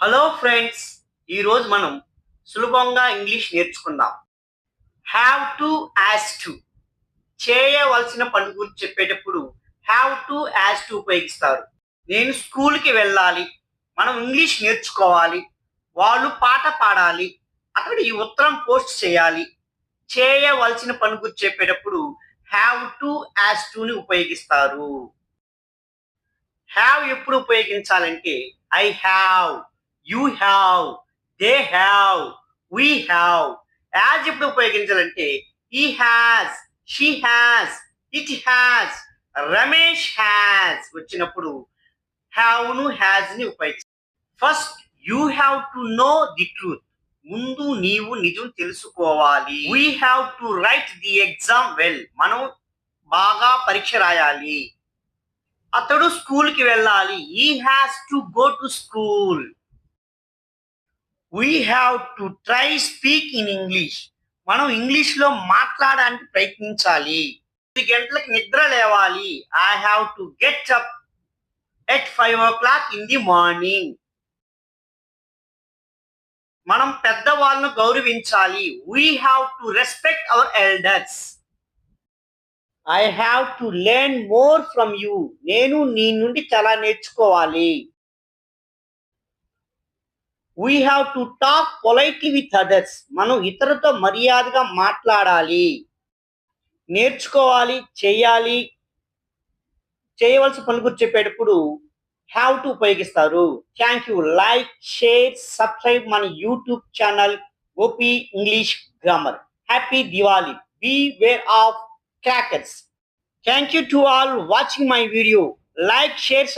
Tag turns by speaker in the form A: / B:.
A: Hello friends ఈరోజు మనం సులభంగా ఇంగ్లీష్ నేర్చుకుందాం. హ్యావ్ టు యాజ్ టు చేయవలసిన పని గురించి చెప్పేటప్పుడు హ్యావ్ టు యాజ్ టు ఉపయోగిస్తారు. నేను స్కూల్కి వెళ్ళాలి మనం ఇంగ్లీష్ నేర్చుకోవాలి వాళ్ళు పాట పాడాలి అక్కడ ఈ ఉత్తరం పోస్ట్ చేయాలి చేయవలసిన పని గురించి చెప్పేటప్పుడు హ్యావ్ టు యాజ్ టుని ఉపయోగిస్తారు. హ్యావ్ ఎప్పుడు ఉపయోగించాలంటే I have you have they have we have has ఎప్పుడు ఉపయోగించాలంటే he has she has it has Ramesh has వచ్చినప్పుడు హ్యావ్ను హ్యాస్ని ఉపయోగించాలి first you have to know the truth ముందు నీవు నిజం తెలుసుకోవాలి. We have to write the exam well మనం బాగా పరీక్ష రాయాలి. అతడు స్కూల్కి వెళ్ళాలి. He has to go to school we have to try speak in English మనం ఇంగ్లీష్లో మాట్లాడడానికి ప్రయత్నించాలి. పది గంటలకు నిద్ర లేవాలి. I have to get up at five o'clock in the morning మనం పెద్దవాళ్ళను గౌరవించాలి. We have to respect our elders I have to learn more from you నేను నీ నుండి చాలా నేర్చుకోవాలి. We have to talk politely with others మనం ఇతరులతో మర్యాదగా మాట్లాడాలి. నేర్చుకోవాలి చేయాలి. చేయవలసిన పని గురించి చెప్పేటప్పుడు హ్యావ్ టు ఉపయోగిస్తారు. Thank you like share subscribe మన YouTube channel OP English grammar happy Diwali beware of crackers thank you to all watching my video like share.